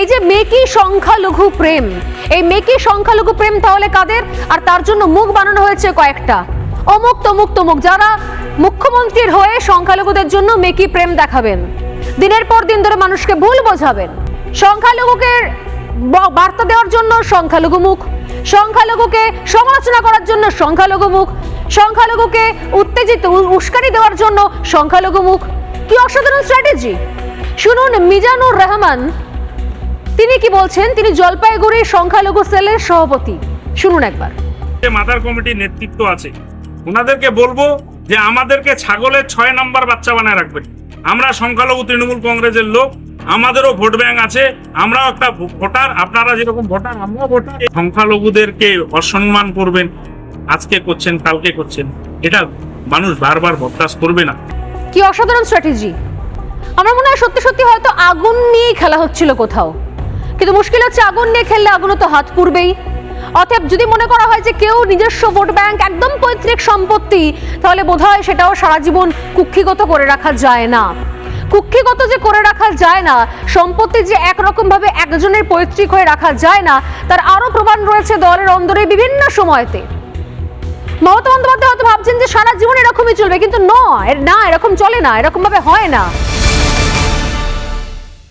এই যে মেকি সংখ্যালঘু প্রেম, এই মেকি সংখ্যালঘু প্রেম তাহলে কাদের? আর তার জন্য মুখ বানানো হয়েছে কয়েকটা। অমুক তমুক তমুক, যারা মুখ্যমন্ত্রীর হয়ে সংখ্যালঘুদের জন্য মেকি প্রেম দেখাবেন, দিনের পর দিন ধরে মানুষকে ভুল বোঝাবেন। সংখ্যালঘুকে বার্তা দেওয়ার জন্য সংখ্যালঘু মুখ, সংখ্যালঘুকে সমালোচনা করার জন্য সংখ্যালঘু মুখ, সংখ্যালঘুকে উত্তেজিত উস্কানি দেওয়ার জন্য সংখ্যালঘু মুখ। কি অসাধারণ স্ট্র্যাটেজি শুনুন, মিজানুর রহমান তিনি কি বলছেন? তিনি জলপাইগুড়ি সংখ্যালঘু সেলের সভাপতি। শুনুন একবার। মাদার কমিটির নেতৃত্ব আছে। ওনাদেরকে বলব যে আমাদেরকে ছাগলের ছয় নাম্বার বাচ্চা বানায় রাখবেন আমরা সংখ্যালঘু তৃণমূল কংগ্রেসের লোক আমাদেরও ভোট ব্যাংক আছে আমরাও একটা ভোটার আপনারা যেরকম ভোটার আমরাও ভোটার। সংখ্যালঘুদেরকে অসম্মান করবেন আজকে করছেন কালকে করছেন এটা মানুষ বারবার বরদাস্ত করবে না। কি অসাধারণ স্ট্র্যাটেজি আমার মনে হয় সত্যি সত্যি হয়তো আগুন নিয়েই খেলা হচ্ছিল কোথাও। কিন্তু মুশকিল হচ্ছে আগুন নিয়ে খেললে আগুনও তো হাত পুড়বেই। অতএব যদি মনে করা হয় যে কেউ নিজস্ব ভোট ব্যাংক, একদম পৈতৃক সম্পত্তি, তাহলে বোধহয় সেটাও সারা জীবন কুক্ষিগত করে রাখা যায় না। কুক্ষিগত যে করে রাখা যায় না, সম্পত্তি যে একরকম ভাবে একজনের পৈতৃক হয়ে রাখা যায় না, তার আরও প্রমাণ রয়েছে দলের অন্দরে বিভিন্ন সময়তে। মমতা বন্দ্যোপাধ্যায় হয়তো ভাবছেন যে সারা জীবন এরকমই চলবে, কিন্তু ন না, এরকম চলে না এরকম ভাবে হয় না।